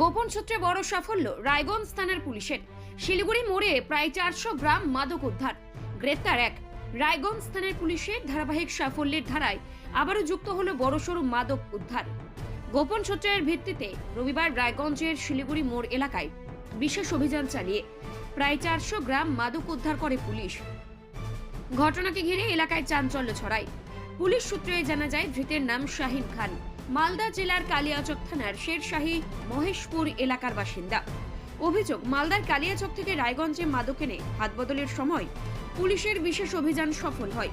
বড় সাফল্য, রায়গঞ্জ থানার পুলিশের। শিলিগুড়ি মোড়ে প্রায় চারশো গ্রাম মাদক উদ্ধার, গ্রেপ্তার এক। রায়গঞ্জ থানার পুলিশের ধারাবাহিক সাফল্যের ধারায় আবারও যুক্ত হল বড়সড় মাদক উদ্ধার। গোপন সূত্রের ভিত্তিতে রবিবার রায়গঞ্জের শিলিগুড়ি মোড় এলাকায় বিশেষ অভিযান চালিয়ে প্রায় চারশো গ্রাম মাদক উদ্ধার করে পুলিশ। ঘটনাকে ঘিরে এলাকায় চাঞ্চল্য ছড়ায়। পুলিশ সূত্রে জানা যায়, ধৃতের নাম শাহিন খান। মালদা জেলার কালিয়াচক থানার শেরশাহী, মহেশপুর এলাকার বাসিন্দা। অভিযোগ, মালদার কালিয়াচক থেকে রায়গঞ্জে মাদক এনে হাত বদলের সময় পুলিশের বিশেষ অভিযান সফল হয়।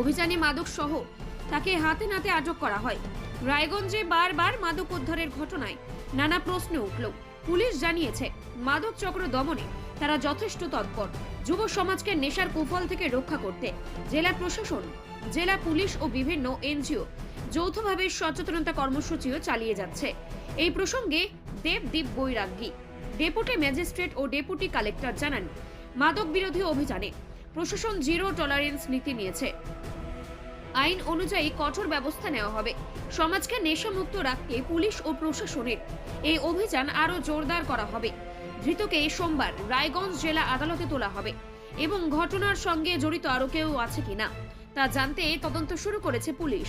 অভিযানে মাদক সহ তাকে হাতে নাতে আটক করা হয়। রায়গঞ্জে বারবার মাদক উদ্ধারের ঘটনায় নানা প্রশ্ন উঠল। পুলিশ জানিয়েছে, মাদক চক্র দমনে তারা যথেষ্ট তৎপর। যুব সমাজকে নেশার কুফল থেকে রক্ষা করতে জেলা প্রশাসন, জেলা পুলিশ ও বিভিন্ন এনজিও যৌথভাবে সচেতনতা কর্মসূচিও চালিয়ে যাচ্ছে। এই প্রসঙ্গে দেবদীপ বৈরাগ্যী, ডেপুটি ম্যাজিস্ট্রেট ও ডেপুটি কালেক্টর জানান মাদক বিরোধী অভিযানে প্রশাসন জিরো টলারেন্স নীতি নিয়েছে। আইন অনুযায়ী কঠোর ব্যবস্থা নেওয়া হবে। সমাজকে নেশামুক্ত রাখতে পুলিশ ও প্রশাসনের এই অভিযান আরও জোরদার করা হবে। ধৃতকে সোমবার রায়গঞ্জ জেলা আদালতে তোলা হবে এবং ঘটনার সঙ্গে জড়িত আরও কেউ আছে কিনা তা জানতে তদন্ত শুরু করেছে পুলিশ।